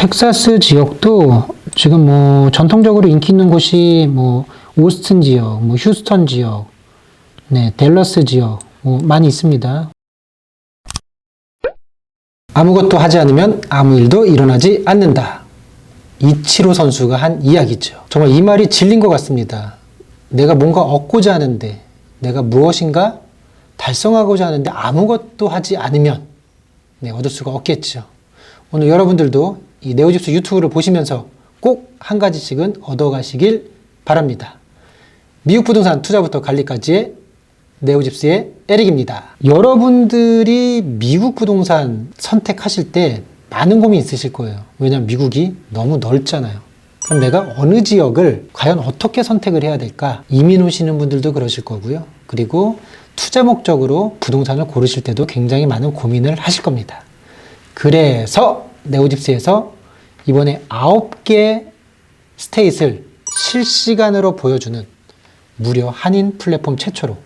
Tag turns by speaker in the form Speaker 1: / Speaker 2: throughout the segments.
Speaker 1: 텍사스 지역도 지금 뭐 전통적으로 인기 있는 곳이 뭐 오스틴 지역, 뭐 휴스턴 지역, 네, 댈러스 지역 뭐 많이 있습니다. 아무것도 하지 않으면 아무 일도 일어나지 않는다. 이치로 선수가 한 이야기죠. 정말 이 말이 진린 것 같습니다. 내가 뭔가 얻고자 하는데, 내가 무엇인가 달성하고자 하는데 아무것도 하지 않으면 네, 얻을 수가 없겠죠. 오늘 여러분들도 이 네오집스 유튜브를 보시면서 꼭 한 가지씩은 얻어가시길 바랍니다. 미국 부동산 투자부터 관리까지의 네오집스의 에릭입니다. 여러분들이 미국 부동산 선택하실 때 많은 고민이 있으실 거예요. 왜냐하면 미국이 너무 넓잖아요. 그럼 내가 어느 지역을 과연 어떻게 선택을 해야 될까? 이민 오시는 분들도 그러실 거고요. 그리고 투자 목적으로 부동산을 고르실 때도 굉장히 많은 고민을 하실 겁니다. 그래서 네오집스에서 이번에 9개 스테이트를 실시간으로 보여주는 무료 한인 플랫폼 최초로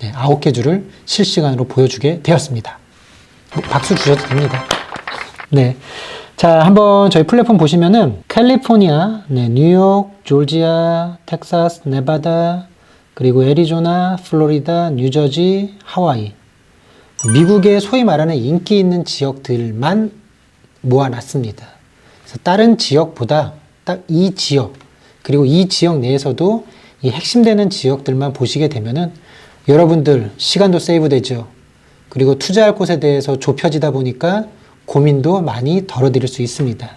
Speaker 1: 네, 9개 주를 실시간으로 보여주게 되었습니다. 뭐, 박수 주셔도 됩니다. 네. 자, 한번 저희 플랫폼 보시면은 캘리포니아, 네, 뉴욕, 조지아, 텍사스, 네바다, 그리고 애리조나, 플로리다, 뉴저지, 하와이. 미국의 소위 말하는 인기 있는 지역들만 모아놨습니다. 그래서 다른 지역보다 딱 이 지역, 그리고 이 지역 내에서도 이 핵심되는 지역들만 보시게 되면은 여러분들 시간도 세이브 되죠. 그리고 투자할 곳에 대해서 좁혀지다 보니까 고민도 많이 덜어드릴 수 있습니다.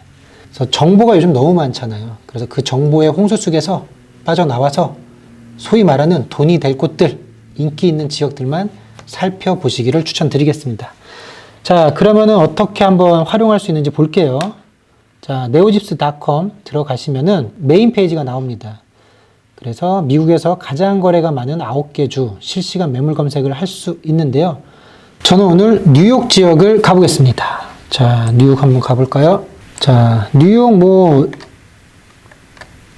Speaker 1: 그래서 정보가 요즘 너무 많잖아요. 그래서 그 정보의 홍수 속에서 빠져나와서 소위 말하는 돈이 될 곳들, 인기 있는 지역들만 살펴보시기를 추천드리겠습니다. 자, 그러면은 어떻게 한번 활용할 수 있는지 볼게요. 자, neogip스.com 들어가시면은 메인 페이지가 나옵니다. 그래서 미국에서 가장 거래가 많은 9개 주 실시간 매물 검색을 할 수 있는데요. 저는 오늘 뉴욕 지역을 가보겠습니다. 자, 뉴욕 한번 가볼까요? 자, 뉴욕 뭐,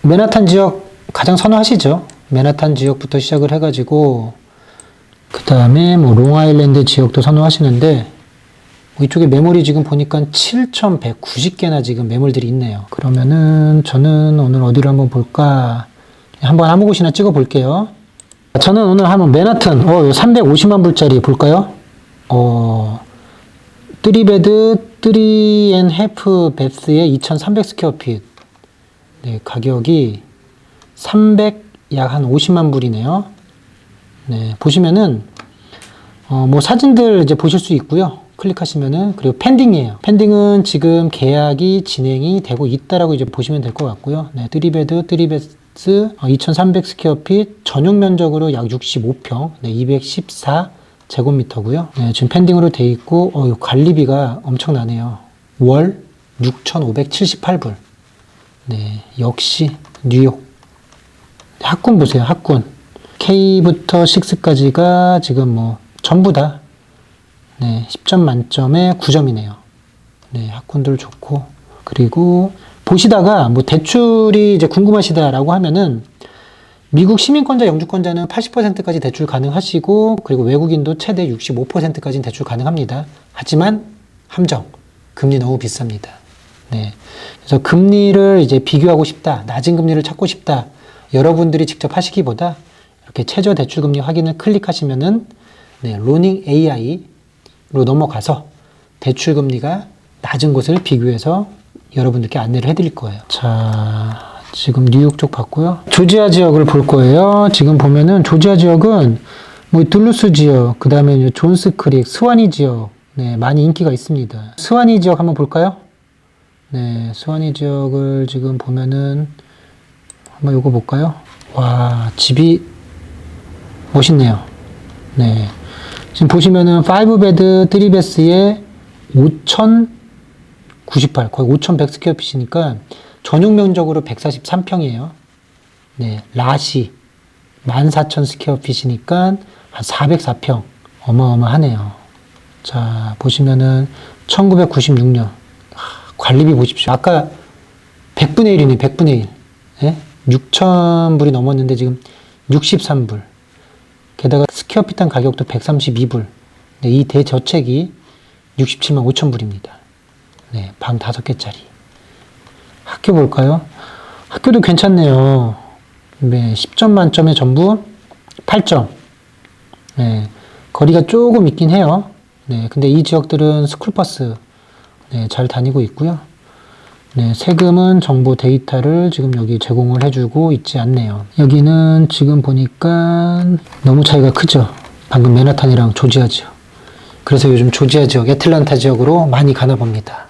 Speaker 1: 맨하탄 지역 가장 선호하시죠? 맨하탄 지역부터 시작을 해가지고, 그 다음에 뭐, 롱아일랜드 지역도 선호하시는데, 뭐 이쪽에 매물이 지금 보니까 7,190개나 지금 매물들이 있네요. 그러면은 저는 오늘 어디를 한번 볼까? 한번 아무 곳이나 찍어 볼게요. 저는 오늘 한번 맨하튼, 어, 350만 불짜리 볼까요? 어, 3베드, 3앤해프 베스의 2,300 스퀘어핏. 네, 가격이 300, 약 한 50만 불이네요. 네, 보시면은, 어, 뭐 사진들 이제 보실 수 있고요. 클릭하시면은, 그리고 펜딩이에요. 펜딩은 지금 계약이 진행이 되고 있다라고 이제 보시면 될 것 같고요. 네, 3베드, 3베스, 2,300 스퀘어핏, 전용 면적으로 약 65평, 네, 214 제곱미터고요. 네, 지금 펜딩으로 돼 있고, 어, 이 관리비가 엄청나네요. 월 6,578불. 네, 역시 뉴욕. 학군 보세요, 학군. K부터 6까지가 지금 뭐 전부 다 네, 10점 만점에 9점이네요. 네, 학군들 좋고. 그리고 보시다가 뭐 대출이 이제 궁금하시다라고 하면은 미국 시민권자, 영주권자는 80%까지 대출 가능하시고 그리고 외국인도 최대 65%까지는 대출 가능합니다. 하지만 함정, 금리 너무 비쌉니다. 네. 그래서 금리를 이제 비교하고 싶다, 낮은 금리를 찾고 싶다. 여러분들이 직접 하시기보다 이렇게 최저 대출 금리 확인을 클릭하시면은 네, 로닝 AI로 넘어가서 대출 금리가 낮은 곳을 비교해서 여러분들께 안내를 해드릴 거예요. 자, 지금 뉴욕 쪽 봤고요. 조지아 지역을 볼 거예요. 지금 보면은 조지아 지역은 뭐 둘루스 지역, 그 다음에 존스 크릭, 스와니 지역, 네, 많이 인기가 있습니다. 스와니 지역 한번 볼까요? 네, 스와니 지역을 지금 보면은 한번 요거 볼까요? 와, 집이 멋있네요. 네. 지금 보시면은 5베드 3베스에 5,098, 거의 5,100 스퀘어핏이니까 전용 면적으로 143평이에요. 네, 라시 14,000 스퀘어핏이니까 한 404평. 어마어마하네요. 자, 보시면은 1996년. 관리비 보십시오. 아까 100분의 1이네, 100분의 1. 예? 6,000불이 넘었는데 지금 63불. 게다가 스퀘어핏한 가격도 132불. 네, 이 대저택이 67만 5천 불입니다. 네, 방 5개짜리. 학교 볼까요? 학교도 괜찮네요. 네, 10점 만점에 전부 8점. 네, 거리가 조금 있긴 해요. 네, 근데 이 지역들은 스쿨버스 네, 잘 다니고 있고요. 네, 세금은 정보 데이터를 지금 여기 제공을 해주고 있지 않네요. 여기는 지금 보니까 너무 차이가 크죠. 방금 맨하탄이랑 조지아 지역. 그래서 요즘 조지아 지역, 애틀란타 지역으로 많이 가나 봅니다.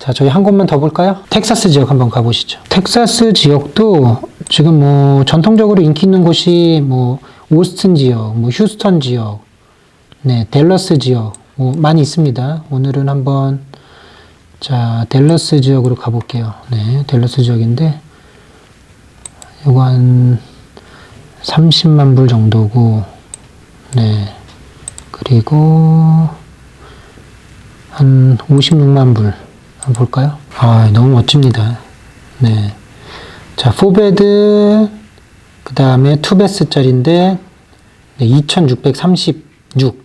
Speaker 1: 자, 저희 한 곳만 더 볼까요? 텍사스 지역 한번 가보시죠. 텍사스 지역도 지금 뭐 전통적으로 인기 있는 곳이 뭐 오스틴 지역, 뭐 휴스턴 지역, 네, 댈러스 지역 뭐 많이 있습니다. 오늘은 한번 자, 댈러스 지역으로 가볼게요. 네, 댈러스 지역인데 요거 한 30만 불 정도고 네. 그리고 한 56만 불 한번 볼까요? 아, 너무 멋집니다. 네. 자, 4베드 그 다음에 2베스짜리인데 네, 2636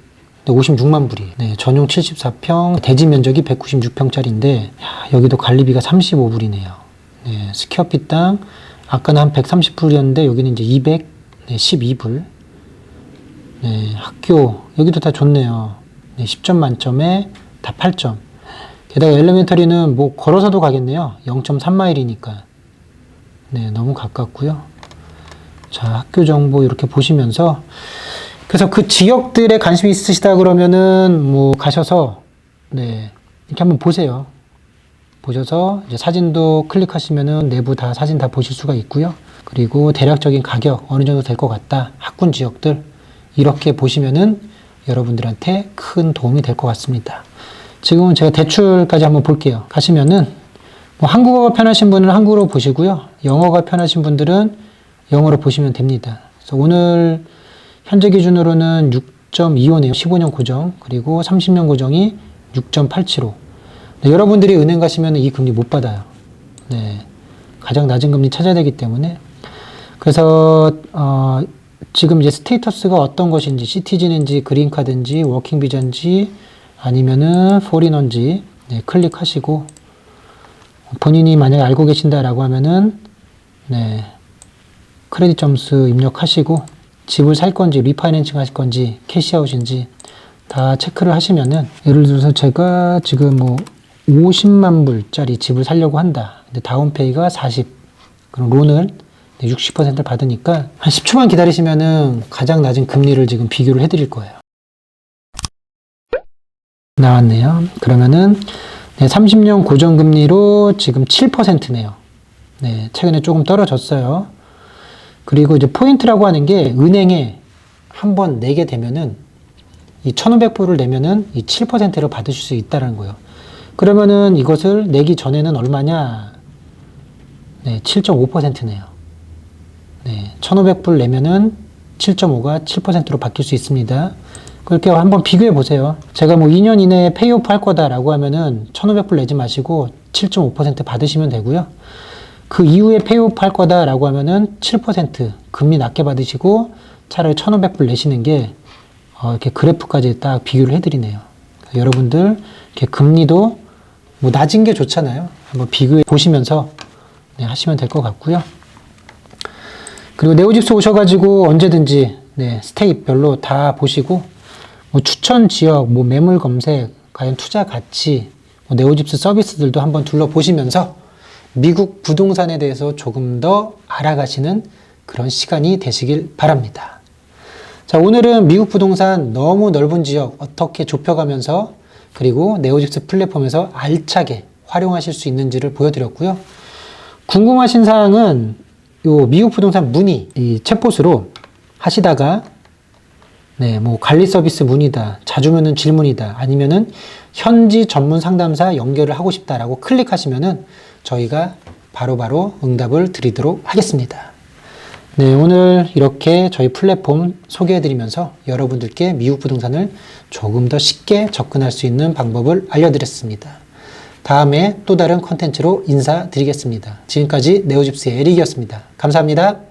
Speaker 1: 56만 불이. 네, 전용 74평, 대지 면적이 196평짜리인데 여기도 관리비가 35불이네요. 네, 스퀘어핏 당 아까는 한 130불이었는데 여기는 이제 212불. 네, 학교 여기도 다 좋네요. 네, 10점 만점에 다 8점. 게다가 엘레멘터리는 뭐 걸어서도 가겠네요. 0.3마일이니까. 네, 너무 가깝고요. 자, 학교 정보 이렇게 보시면서 그래서 그 지역들에 관심이 있으시다 그러면은 뭐 가셔서 네, 이렇게 한번 보세요. 보셔서 이제 사진도 클릭하시면은 내부 다 사진 다 보실 수가 있고요. 그리고 대략적인 가격 어느 정도 될 것 같다. 학군 지역들 이렇게 보시면은 여러분들한테 큰 도움이 될 것 같습니다. 지금은 제가 대출까지 한번 볼게요. 가시면은 뭐 한국어가 편하신 분은 한국어로 보시고요. 영어가 편하신 분들은 영어로 보시면 됩니다. 그래서 오늘 현재 기준으로는 6.25네요. 15년 고정. 그리고 30년 고정이 6.875. 네, 여러분들이 은행 가시면 이 금리 못 받아요. 네. 가장 낮은 금리 찾아야 되기 때문에. 그래서, 어, 지금 이제 스테이터스가 어떤 것인지, 시티즌인지, 그린카드인지, 워킹비자인지, 아니면은 포리너인지, 네, 클릭하시고, 본인이 만약에 알고 계신다라고 하면은, 네, 크레딧 점수 입력하시고, 집을 살 건지, 리파이낸싱 하실 건지, 캐시아웃인지, 다 체크를 하시면은, 예를 들어서 제가 지금 뭐, 50만 불짜리 집을 살려고 한다. 근데 다운페이가 40. 그럼 론을 60%를 받으니까 한 10초만 기다리시면은 가장 낮은 금리를 지금 비교를 해드릴 거예요. 나왔네요. 그러면은 네, 30년 고정금리로 지금 7%네요. 네, 최근에 조금 떨어졌어요. 그리고 이제 포인트라고 하는 게 은행에 한 번 내게 되면은 이 1,500불을 내면은 이 7%를 받으실 수 있다는 거예요. 그러면은 이것을 내기 전에는 얼마냐? 네, 7.5%네요. 네, 1,500불 내면은 7.5가 7%로 바뀔 수 있습니다. 그렇게 한번 비교해 보세요. 제가 뭐 2년 이내에 페이오프 할 거다라고 하면은 1,500불 내지 마시고 7.5% 받으시면 되고요. 그 이후에 페이오프 할 거다라고 하면은 7% 금리 낮게 받으시고 차라리 1,500불 내시는 게 어, 이렇게 그래프까지 딱 비교를 해드리네요. 여러분들 이렇게 금리도 뭐 낮은 게 좋잖아요. 한번 비교해 보시면서 네, 하시면 될 것 같고요. 그리고 네오집스 오셔가지고 언제든지 네, 스테이별로 다 보시고 뭐 추천 지역, 뭐 매물 검색, 과연 투자 가치, 뭐 네오집스 서비스들도 한번 둘러보시면서 미국 부동산에 대해서 조금 더 알아가시는 그런 시간이 되시길 바랍니다. 자, 오늘은 미국 부동산 너무 넓은 지역 어떻게 좁혀가면서 그리고 네오집스 플랫폼에서 알차게 활용하실 수 있는지를 보여드렸고요. 궁금하신 사항은 요 미국 부동산 문의 이 챗봇으로 하시다가 네, 뭐 관리 서비스 문의다, 자주 묻는 질문이다, 아니면은 현지 전문 상담사 연결을 하고 싶다라고 클릭하시면은 저희가 바로 바로 응답을 드리도록 하겠습니다. 네, 오늘 이렇게 저희 플랫폼 소개해드리면서 여러분들께 미국 부동산을 조금 더 쉽게 접근할 수 있는 방법을 알려드렸습니다. 다음에 또 다른 컨텐츠로 인사드리겠습니다. 지금까지 네오집스의 에릭이었습니다. 감사합니다.